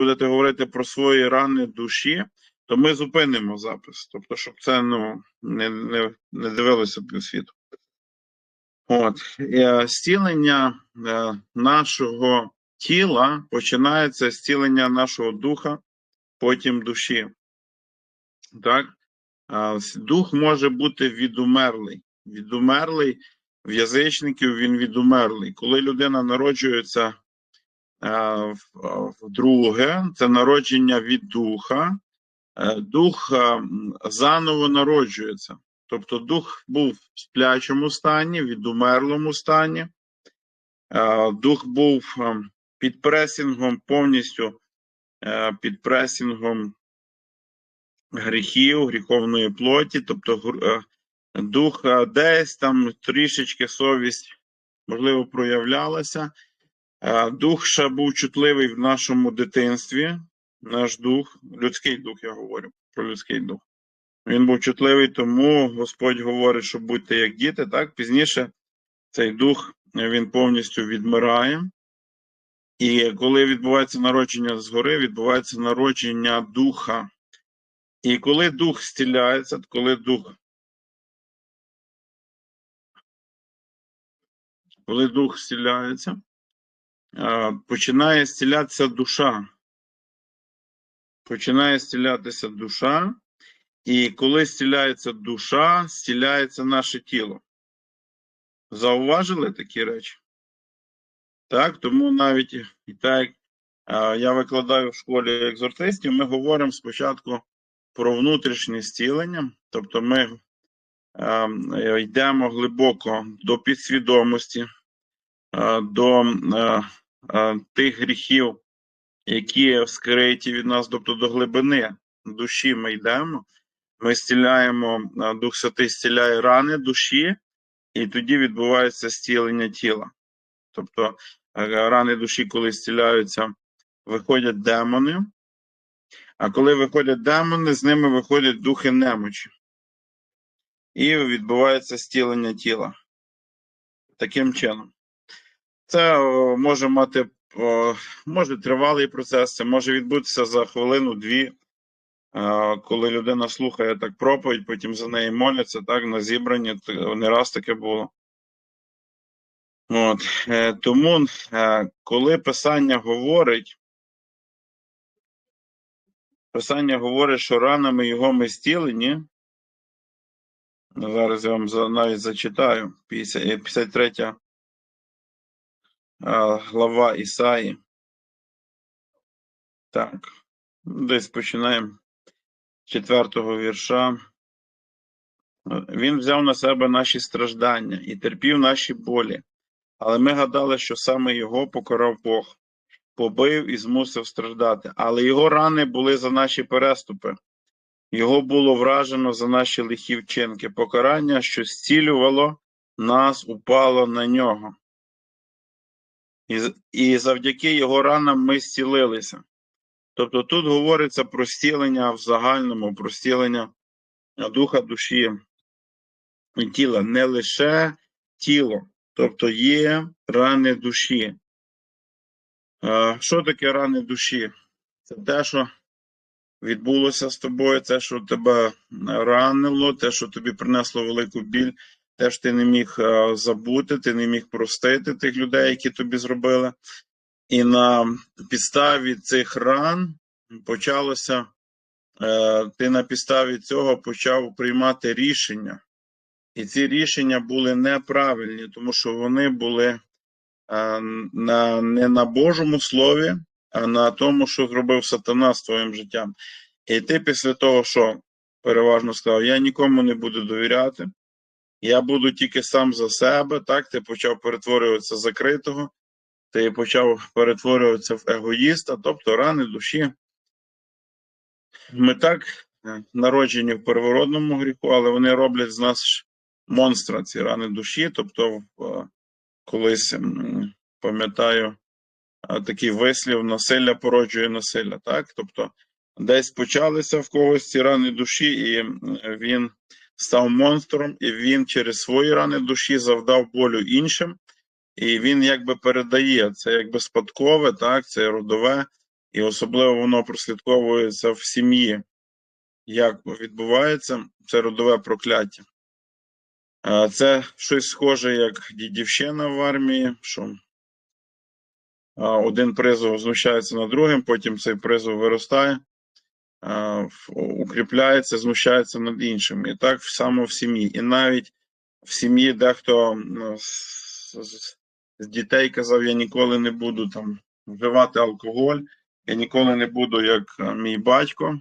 будете говорити про свої рани душі, то ми зупинимо запис. Тобто, щоб це ну, не, не, не дивилося пів світу. От, е, зцілення е, нашого тіла починається зцілення нашого духа, потім душі. Так? Дух може бути відумерлий. Відумерлий в язичників він відумерлий. Коли людина народжується е, в- вдруге, це народження від духа, е, дух е, заново народжується. Тобто дух був в сплячому стані, відумерлому стані. Дух був під пресінгом, повністю під пресінгом гріхів, гріховної плоті, тобто дух десь там трішечки совість, можливо, проявлялася. Дух ще був чутливий в нашому дитинстві. Наш дух, людський дух, я говорю про людський дух. Він був чутливий, тому Господь говорить, що будьте як діти. Так, пізніше цей дух він повністю відмирає. І коли відбувається народження згори, відбувається народження духа. І коли дух зціляється, коли дух, коли дух зціляється, е, починає зцілятися душа. Починає зцілятися душа, і коли зціляється душа, зціляється наше тіло. Зауважили такі речі? Так, тому навіть і так, я викладаю в школі екзортистів, ми говоримо спочатку про внутрішнє зцілення, тобто ми е, йдемо глибоко до підсвідомості, до е, е, тих гріхів, які скриті від нас, тобто до глибини душі ми йдемо, ми зціляємо, е, Дух Святий зціляє рани душі, і тоді відбувається зцілення тіла. Тобто е, рани душі, коли зціляються, виходять демони, а коли виходять демони, з ними виходять духи немочі. І відбувається зцілення тіла. Таким чином. Це може мати може тривалий процес, це може відбутися за хвилину-дві, коли людина слухає так проповідь, потім за неї моляться, так, на зібранні, не раз таке було. От, е, тому, е, коли Писання говорить, Писання говорить, що ранами його ми зцілені. Зараз я вам навіть зачитаю 50 е, 53 е, глава Ісаї. Так, десь починаємо з четвертого вірша. Він взяв на себе наші страждання і терпів наші болі, але ми гадали, що саме його покарав Бог, побив і змусив страждати. Але його рани були за наші переступи, його було вражено за наші лихі вчинки. Покарання, що зцілювало нас, упало на нього. І, завдяки його ранам ми зцілилися. Тобто тут говориться про зцілення в загальному, про зцілення духа, душі і тіла, не лише тіло, тобто є рани душі. Що таке рани душі? Це те, що відбулося з тобою, те, що тебе ранило, те, що тобі принесло велику біль, те, що ти не міг е, забути, ти не міг простити тих людей, які тобі зробили. І на підставі цих ран почалося, е, ти на підставі цього почав приймати рішення. І ці рішення були неправильні, тому що вони були е, на, не на Божому слові, а на тому, що зробив сатана з твоїм життям. І ти після того, що переважно сказав, я нікому не буду довіряти, я буду тільки сам за себе, так, ти почав перетворюватися з закритого, ти почав перетворюватися в егоїста, тобто рани душі. Ми так е, народжені в первородному гріху, але вони роблять з нас монстра, ці рани душі. Тобто, колись пам'ятаю е, такий вислів: насилля породжує насилля. Так? Тобто, десь почалися в когось ці рани душі, і він став монстром, і він через свої рани душі завдав болю іншим. І він якби передає це якби спадкове, так, це родове, і особливо воно прослідковується в сім'ї. Як відбувається це родове прокляття? Це щось схоже, як дідівщина в армії, що один призов знущається над другим, потім цей призов виростає, укріпляється, знущається над іншим. І так само в сім'ї. І навіть в сім'ї дехто з, з- з дітей казав: я ніколи не буду там вживати алкоголь, я ніколи не буду як е, мій батько,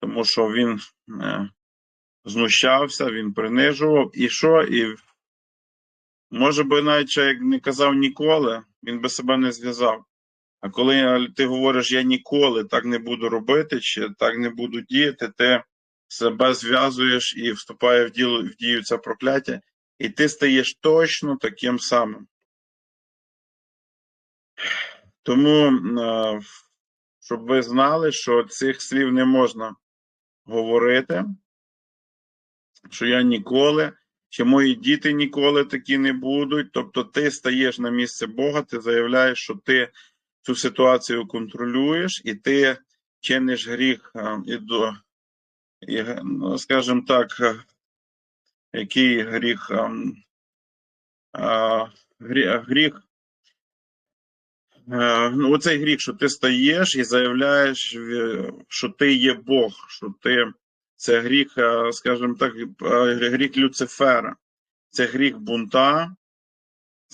тому що він е, знущався, він принижував. І що? І може би навіть як не казав ніколи, він би себе не зв'язав. А коли ти говориш, я ніколи так не буду робити, чи так не буду діяти, ти себе зв'язуєш і вступає в діло в дію це прокляття, і ти стаєш точно таким самим. Тому, щоб ви знали, що цих слів не можна говорити, що я ніколи, чи мої діти ніколи такі не будуть. Тобто ти стаєш на місце Бога, ти заявляєш, що ти цю ситуацію контролюєш, і ти чиниш гріх е, і до, і, ну, скажімо так, е, який гріх? е, Гріх. Е, Ну, оцей гріх, що ти стаєш і заявляєш, е, що ти є Бог, що ти це гріх, е, скажімо так, е, гріх Люцифера, це гріх бунта,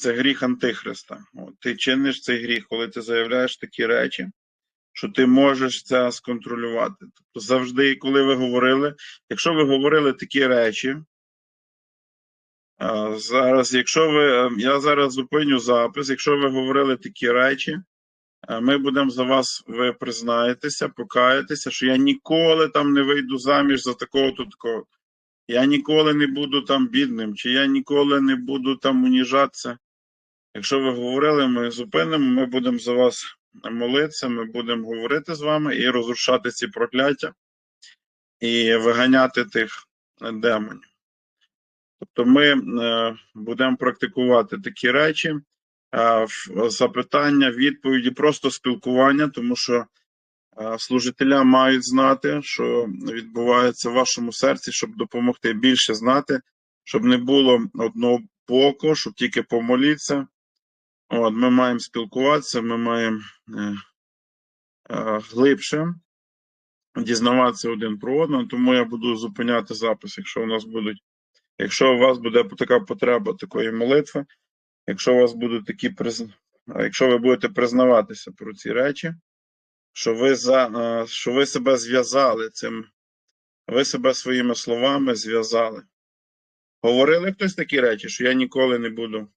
це гріх Антихриста. От, ти чиниш цей гріх, коли ти заявляєш такі речі, що ти можеш це сконтролювати. Тобто завжди, коли ви говорили, якщо ви говорили такі речі, зараз, якщо ви, е, я зараз зупиню запис, якщо ви говорили такі речі, е, ми будемо за вас, ви признаєтеся, покаєтеся, що я ніколи там не вийду заміж за такого то такого. Я ніколи не буду там бідним, чи я ніколи не буду там уніжатися. Якщо ви говорили, ми зупинимо, ми будемо за вас молитися, ми будемо говорити з вами і розрушати ці прокляття і виганяти тих демонів. Тобто ми е, будемо практикувати такі речі, е, запитання, відповіді, просто спілкування, тому що е, служителя мають знати, що відбувається в вашому серці, щоб допомогти більше знати, щоб не було одного боку, щоб тільки помоліться. От, ми маємо спілкуватися, ми маємо е, е, глибше дізнаватися один про одного, тому я буду зупиняти запис, якщо у нас будуть, якщо у вас буде така потреба такої молитви, якщо у вас будуть такі приз... якщо ви будете признаватися про ці речі, що ви за е, що ви себе зв'язали цим, ви себе своїми словами зв'язали. Говорили хтось такі речі, що я ніколи не буду.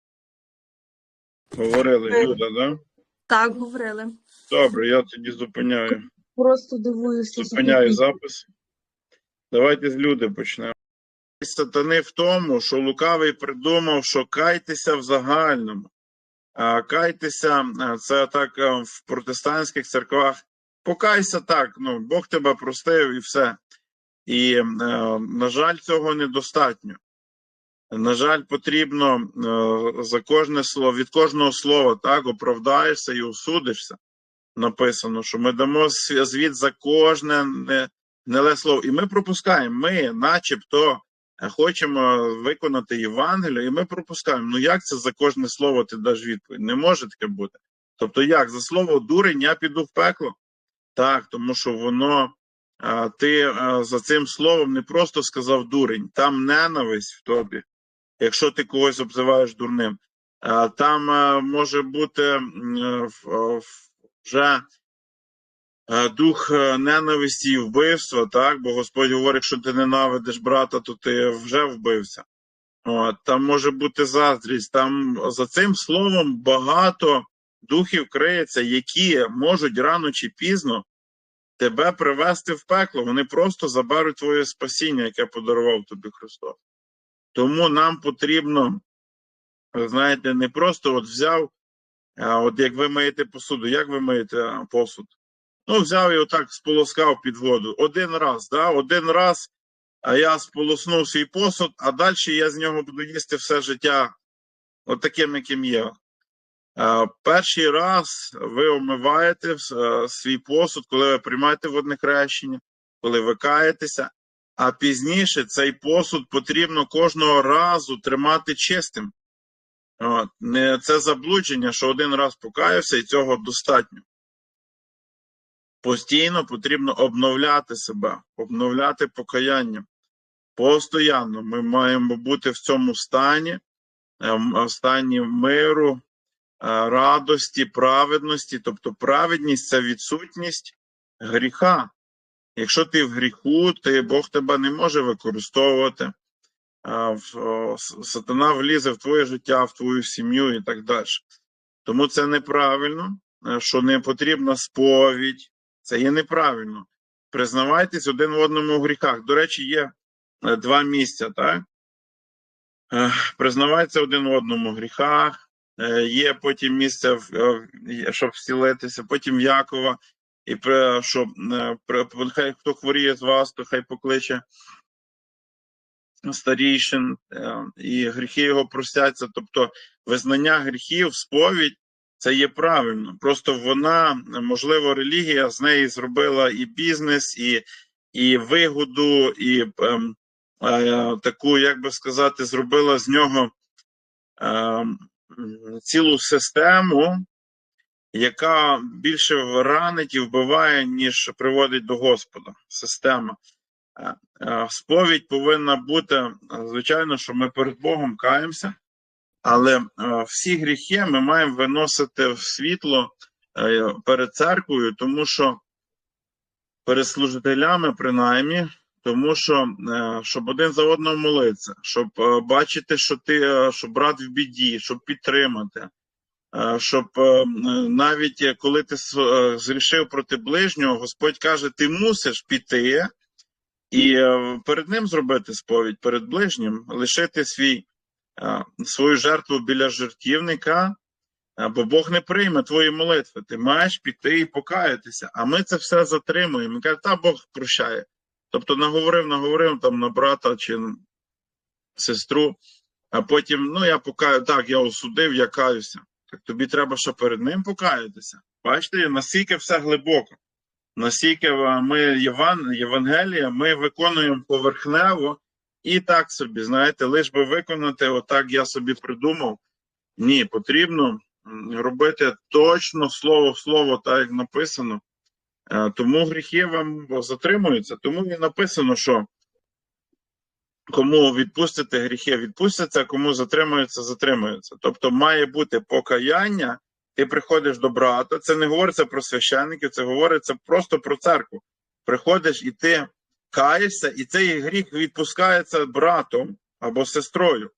Говорили, Е. Люда, да? Так, говорили. Добре, я тоді зупиняю. Просто дивуюся. Зупиняю запис. Давайте з люди почнемо. Сатани в тому, що лукавий придумав, що кайтеся в загальному. А кайтеся, це так в протестантських церквах. Покайся так, ну, Бог тебе простив і все. І, е, на жаль, цього недостатньо. На жаль, потрібно е, за кожне слово, від кожного слова так оправдаєшся і осудишся. Написано, що ми дамо звіт за кожне не, гниле слово. І ми пропускаємо. Ми, начебто, е, хочемо виконати Євангелію, і ми пропускаємо. Ну як це за кожне слово ти даш відповідь? Не може таке бути. Тобто, як за слово дурень я піду в пекло? Так, тому що воно ти за цим словом не просто сказав дурень, там ненависть в тобі, якщо ти когось обзиваєш дурним. Там може бути е, е, вже е, дух е, ненависті і вбивства, так? Бо Господь говорить, що ти ненавидиш брата, то ти вже вбився. Там може бути заздрість, там за цим словом багато духів криється, які можуть рано чи пізно тебе привести в пекло. Вони просто заберуть твоє спасіння, яке подарував тобі Христос. Тому нам потрібно, знаєте, не просто от взяв, от як ви миєте посуду, як ви миєте посуд? Ну, взяв і отак сполоскав під воду. Один раз, да? один раз я сполоснув свій посуд, а далі я з нього буду їсти все життя, от таким, яким є. Перший раз ви омиваєте свій посуд, коли ви приймаєте водне хрещення, коли ви каєтеся, а пізніше цей посуд потрібно кожного разу тримати чистим. Це заблудження, що один раз покаявся і цього достатньо. Постійно потрібно обновляти себе, обновляти покаяння. Постоянно ми маємо бути в цьому стані, ем, стані миру, е, радості, праведності. Тобто праведність це відсутність гріха. Якщо ти в гріху, ти Бог тебе не може використовувати. Сатана влізе в твоє життя, в твою сім'ю і так далі. Тому це неправильно, е, що не потрібна сповідь. Це є неправильно. Признавайтесь один в одному в гріхах. До речі, є е, два місця, так? Е, Признавайтеся один в одному в гріхах. Є потім місце, щоб зцілитися, потім в Якова. І при- щоб е, при- хай хто хворіє з вас, то хай покличе старішин, е, і гріхи його простяться. Тобто визнання гріхів, сповідь це є правильно. Просто вона, можливо, релігія з неї зробила і бізнес, і, і вигоду, і ем, е, таку, як би сказати, зробила з нього ем, цілу систему, яка більше ранить і вбиває, ніж приводить до Господа. Система. Е, е, Сповідь повинна бути, е, звичайно, що ми перед Богом каємося, але всі гріхи ми маємо виносити в світло перед церквою, тому що перед служителями, принаймні, тому що щоб один за одного молитися, щоб бачити, що ти що брат в біді, щоб підтримати. Е, Щоб е, навіть е, коли ти зрішив проти ближнього, Господь каже: ти мусиш піти і перед ним зробити сповідь, перед ближнім, лишити свій, свою жертву біля жертівника, бо Бог не прийме твої молитви. Ти маєш піти і покаятися. А ми це все затримуємо. Каже, та Бог прощає. Тобто наговорив, наговорив там на брата чи сестру, а потім, ну я покаю, так, я осудив, я каюся. Так тобі треба ще перед ним покаятися. Бачите, наскільки все глибоко. Наскільки ми Єван, Євангелія, ми виконуємо поверхнево і так собі, знаєте, лиш би виконати, отак я собі придумав. Ні, потрібно робити точно слово в слово, так як написано. Е, Тому гріхи вам затримуються. Тому і написано, що кому відпустити гріхи, відпустяться, кому затримуються, затримуються. Тобто має бути покаяння, ти приходиш до брата. Це не говориться про священників, це говориться просто про церкву. Приходиш і ти каєшся, і цей гріх відпускається братом або сестрою,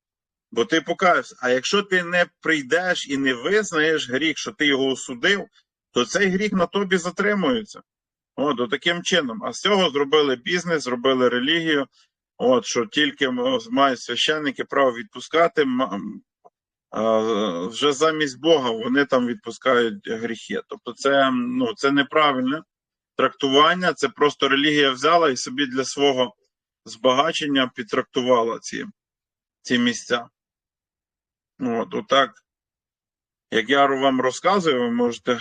бо ти покаявся. А якщо ти не прийдеш і не визнаєш гріх, що ти його осудив, то цей гріх на тобі затримується. От таким чином. А з цього зробили бізнес, зробили релігію. От що тільки мають священники право відпускати, вже замість Бога вони там відпускають гріхи. Тобто, це, ну, це неправильне трактування, це просто релігія взяла і собі для свого збагачення підтрактувала ці, ці місця. От, отак. Як я вам розказую, ви можете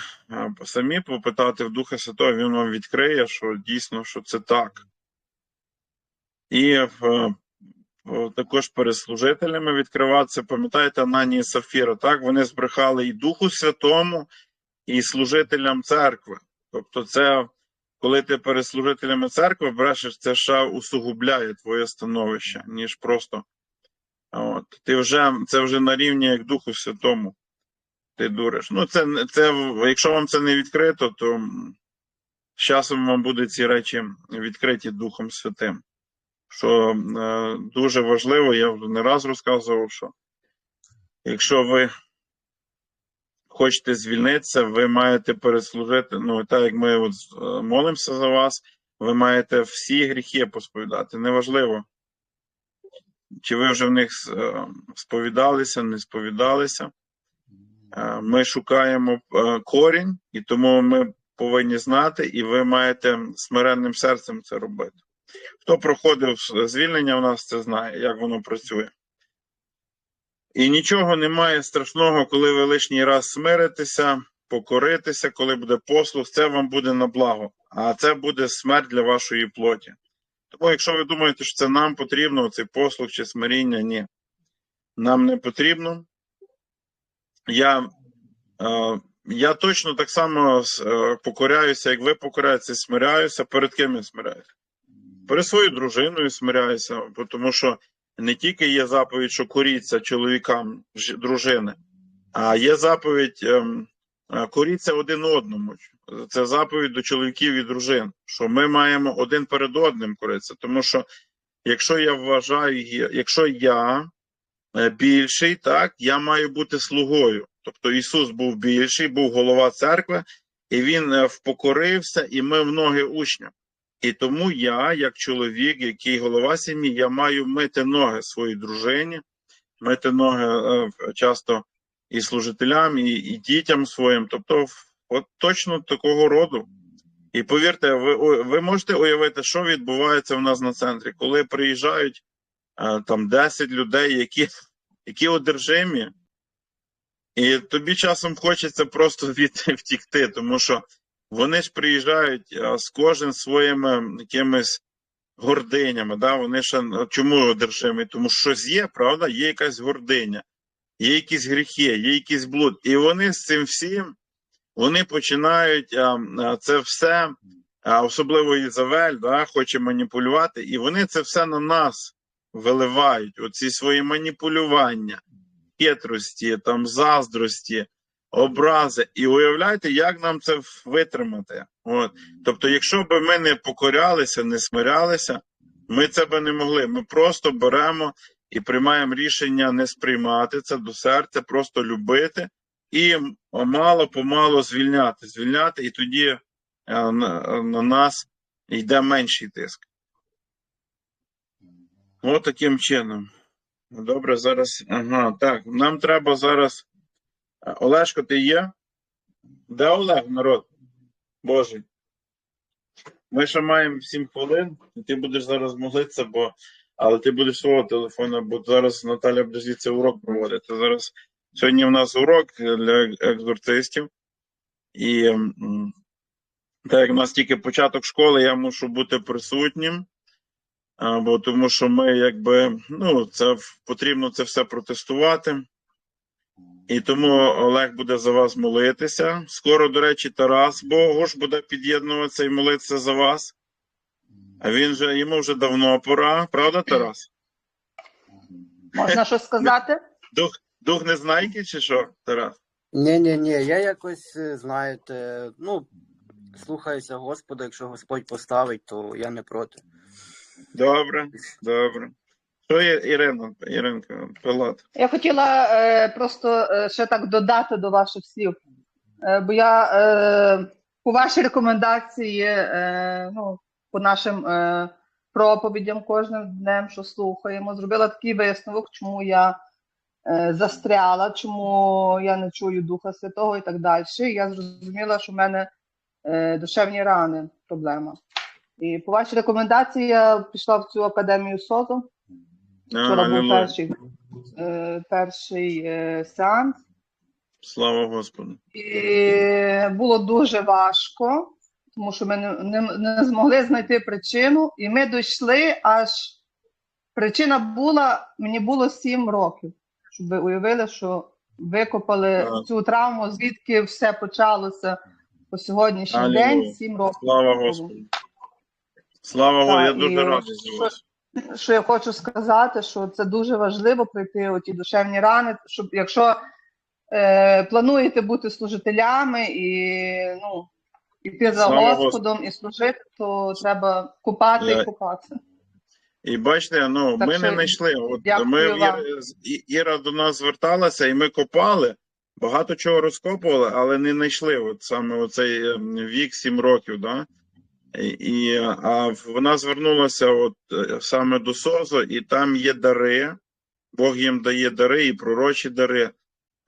самі попитати в Духа Святого, він вам відкриє, що дійсно що це так. І е, також перед служителями відкриватися. Пам'ятаєте, Анані і Сафіра, так? Вони збрехали і Духу Святому, і служителям церкви. Тобто, це коли ти перед служителями церкви брешеш, це ще усугубляє твоє становище, ніж просто. От. Ти вже, це вже на рівні як Духу Святому. Ти дуриш. Ну, це, це, якщо вам це не відкрито, то з часом вам будуть ці речі відкриті Духом Святим. Що е, дуже важливо, я вже не раз розказував, що якщо ви хочете звільнитися, ви маєте переслужити. Ну, так як ми от, е, молимося за вас, ви маєте всі гріхи посповідати. Неважливо, чи ви вже в них е, сповідалися, не сповідалися. Ми шукаємо корінь, і тому ми повинні знати, і ви маєте смиренним серцем це робити. Хто проходив звільнення у нас, це знає, як воно працює. І нічого немає страшного, коли ви лишній раз смиритеся, покоритеся, коли буде послух, це вам буде на благо, а це буде смерть для вашої плоті. Тому, якщо ви думаєте, що це нам потрібно, цей послух чи смиріння, ні. Нам не потрібно. Я, е, я точно так само е, покоряюся, як ви покоряєтеся, смиряюся. Перед ким я смиряюся? Перед своєю дружиною смиряюся, тому що не тільки є заповідь, що коріться чоловікам дружини, а є заповідь ем, е, коріться один одному. Це заповідь до чоловіків і дружин, що ми маємо один перед одним коритися. Тому що якщо я вважаю, якщо я е, більший, так, я маю бути слугою. Тобто Ісус був більший, був голова церкви, і Він е, впокорився і мив ноги учням. І тому я, як чоловік, який голова сім'ї, я маю мити ноги своїй дружині, мити ноги е, часто і служителям, і, і дітям своїм. Тобто, от точно такого роду. І повірте, ви, ви можете уявити, що відбувається в нас на центрі, коли приїжджають е, там 10 людей, які, які одержимі, і тобі часом хочеться просто від, втікти, тому що вони ж приїжджають з кожен своїми якимись гординями. Да? Вони ще чому одержимі? Тому що щось є, правда? Є якась гординя, є якісь гріхи, є якийсь блуд. І вони з цим всім вони починають це все, особливо Ізавель, да, хоче маніпулювати, і вони це все на нас виливають. Оці свої маніпулювання, хитрості, там заздрості, образи. І уявляйте, як нам це витримати. От. Тобто, якщо б ми не покорялися, не смирялися, ми це би не могли. Ми просто беремо і приймаємо рішення не сприймати це до серця, просто любити і мало помалу звільняти, звільняти, і тоді е, на, на нас йде менший тиск. От таким чином. Добре, зараз. Ага, так. Нам треба зараз. Олешко, ти є? Де Олег, народ? Божий. Ми ще маємо 7 хвилин, і ти будеш зараз молитися, бо. Але ти будеш свого телефона, бо зараз Наталя буде звідси урок проводити. Зараз сьогодні в нас урок для екзорцистів. І так як у нас тільки початок школи, я мушу бути присутнім. Бо тому що ми якби ну це потрібно це все протестувати. І тому Олег буде за вас молитися. Скоро, до речі, Тарас Богуш буде під'єднуватися і молитися за вас. А він же йому вже давно пора, правда, Тарас? Можна щось сказати? Дух, дух незнайки чи що, Тарас? Ні, ні, ні, я якось, е, знаєте, ну, слухаюся Господа, якщо Господь поставить, то я не проти. Добре, добре. Що Ірина, Іринка, Пилат? Я хотіла е, просто е, ще так додати до ваших слів. Е, бо я е, по вашій рекомендації, е, ну, по нашим е, проповідям кожним днем, що слухаємо, зробила такий висновок, чому я е, застряла, чому я не чую Духа Святого і так далі. Я зрозуміла, що в мене е, душевні рани проблема. І по вашій рекомендації я пішла в цю академію СОЗу. Вчора був перший, е, перший е, сеанс, Слава Господу. і було дуже важко, тому що ми не, не, не змогли знайти причину, і ми дійшли аж причина була, мені було 7 років, щоб ви уявили, що викопали Так. цю травму, звідки все почалося по сьогоднішній Алілуя. день, 7 років. Слава. Господу. Слава Господу, я дуже радий за вас. Що я хочу сказати, що це дуже важливо пройти оті душевні рани, щоб якщо е, плануєте бути служителями і ну, іти за Слава Господом і служити, то треба купати Я- і купатися. І бачите, ну Так ми що не знайшли. От дякую ми вам. Іра, І- Іра до нас зверталася, і ми копали. Багато чого розкопували, але не знайшли. От саме оцей ем, вік 7 років. Да? І, а вона звернулася от е, саме до СОЗО, і там є дари. Бог їм дає дари, і пророчі дари,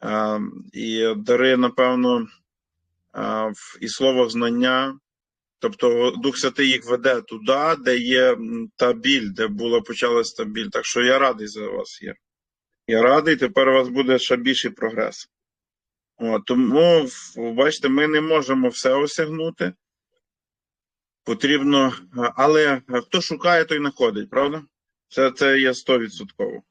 а, і дари, напевно, а, і слово знання. Тобто Дух Святий їх веде туди, де є та біль, де була почалась та біль. Так що я радий за вас є. Я радий, тепер у вас буде ще більший прогрес. От, тому, бачите, ми не можемо все осягнути. Потрібно, е, але хто шукає, той знаходить, правда? Це, це є 100%.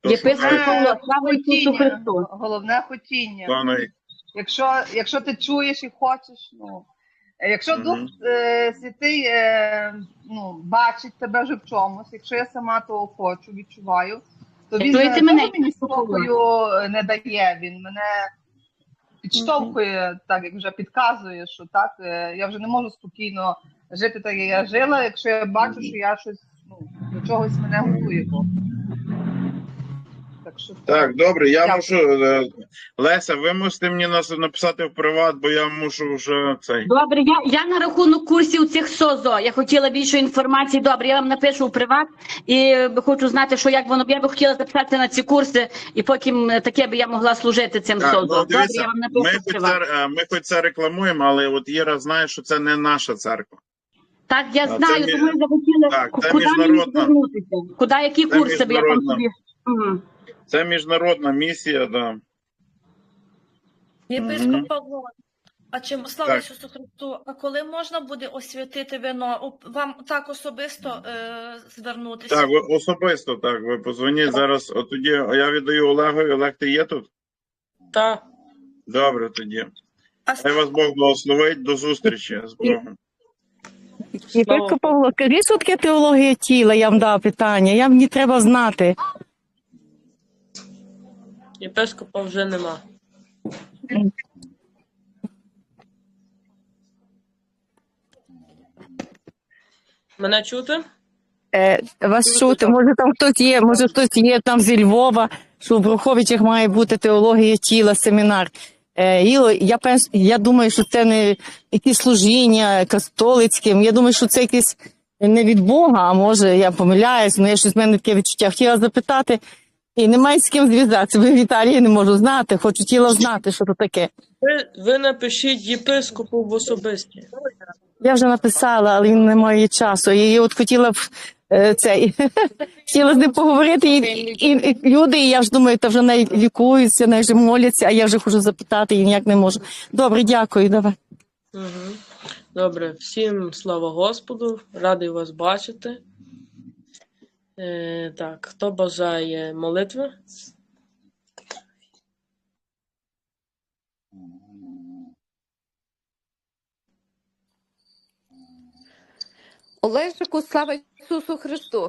Хто Єпископ шукає, Павло, слава Ісусу хотіння, Христу. головне хотіння. пане, Якщо, якщо ти чуєш і хочеш, ну е, якщо Мгм. Дух е, Святий е, ну, бачить тебе вже в чомусь, якщо я сама того хочу, відчуваю, то він мене мені спокою е, не дає. Він мене підштовхує, так як вже підказує, що так е, я вже не можу спокійно жити так, як я жила, якщо я бачу, що я щось ну, до чогось мене готує. Так, що Так, добре, я Дякую. мушу. е, Леся, ви мусите мені нас написати в приват, бо я мушу вже цей. Добре, я, я на рахунок курсів цих СОЗО. Я хотіла більше інформації. Добре, я вам напишу в приват і е, хочу знати, що як воно. Я би хотіла записатися на ці курси, і потім е, таке би я могла служити цим Так, СОЗО. ну, Добре, дивіться, я вам Ми напишу в хоч, це, ми хоч це рекламуємо, але от Іра знає, що це не наша церква. Так, я це знаю, тому я захотіла, куди мені звернутися? Куди які Це курси би я там собі. Мгм. Це міжнародна місія, да. Єпископ Павло, а чим слава Так. Ісусу Христу, а коли можна буде освятити вино? Вам так особисто е, звернутися? Так, ви особисто так. Ви позвоніть зараз. От тоді я віддаю Олегові. Олег, ти є тут? Так. Добре, тоді. А Хай вас Бог благословить. До зустрічі з Богом. Єпископ Павло, кажіть, що таке теологія тіла? Я вам дав питання. Я мені треба знати. Єпископа вже нема. Мене чути? Е, вас чути, може там хтось є, може хтось є там зі Львова, що в Бруховичах має бути теологія тіла, семінар. Е, Іло, я, певс- я думаю, що це не якісь служіння католицьким. Я думаю, що це якесь не від Бога, а може я помиляюсь, але я щось в мене таке відчуття. Хотіла запитати, і немає з ким зв'язатися. Ви в Італії не можу знати, хочу тіла знати, що це таке. Ви, ви напишіть єпископу в особисті. Я вже написала, але він не має часу. І от хотіла б е, це хотіла з ним поговорити. І, і, і люди, і я ж думаю, та вже не лікуються, не вже моляться, а я вже хочу запитати і ніяк не можу. Добре, дякую. Давай. Угу. Добре, всім слава Господу, радий вас бачити. Е, так, хто бажає молитви? Олежику, слава Ісусу Христу!